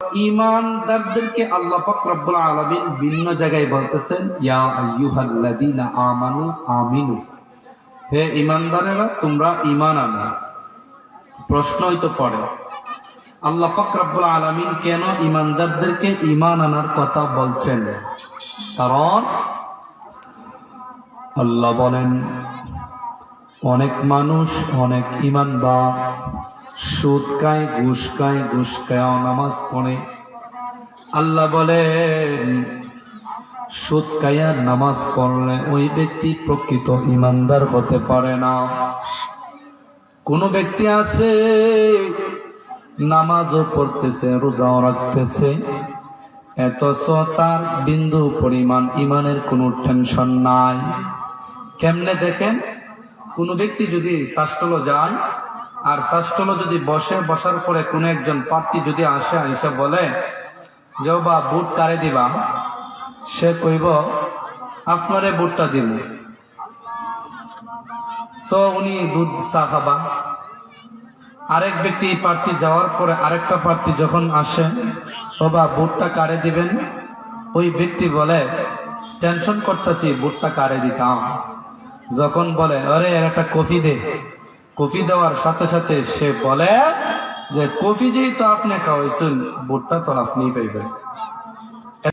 ইমানদারদেরকে আল্লাহ রব্বুল আলামিন ভিন্ন জায়গায় বলতেছেন, ইয়া আইয়ুহাল্লাযীনা আমানু আমিনু। হে ইমানদারেরা তোমরা ঈমান আনো। প্রশ্নই তো পড়ে, আল্লাহ রব্বুল আলামিন কেন ইমানদারদেরকে ঈমান আনার কথা বলছেন? কারণ আল্লাহ বলেন, অনেক মানুষ অনেক ইমানদার সুদ খায় ঘুষ খায় ঘুষ খায় নামাজ পড়ে। আল্লাহ বলেন সুদ খায়া নামাজ পড়লে ওই ব্যক্তি প্রকৃত ইমানদার হতে পারে না। কোন ব্যক্তি আছে, নামাজও পড়তেছে, রোজাও রাখতেছে এতচ তার বিন্দু পরিমাণ ইমানের কোনো টেনশন নাই। কেমনে দেখেন? কোন ব্যক্তি যদি শাস্ত্রল যান আর শাস্ত্রল যদি বসে, বসার পরে কোন একজন প্রার্থী যদি আসে এসে বলে যে বা, বুট কারে দিবা? সে কইব, আপনারে বুটটা দিব। তো উনি দুধ চা খাবা। আরেক ব্যক্তি প্রার্থী যাওয়ার পরে আরেকটা প্রার্থী যখন আসে বাবা বুটটা কারে দিবেন? ওই ব্যক্তি বলে, টেনশন করতেছি, বুটটা কারে দিতাম। যখন বলে, আরে একটা কফি দে। কফি দেওয়ার সাথে সাথে সে বলে যে, কফি যেই তো আপনি খাওয়াইছেন, ভুট্টা তো আপনি পাইবেন।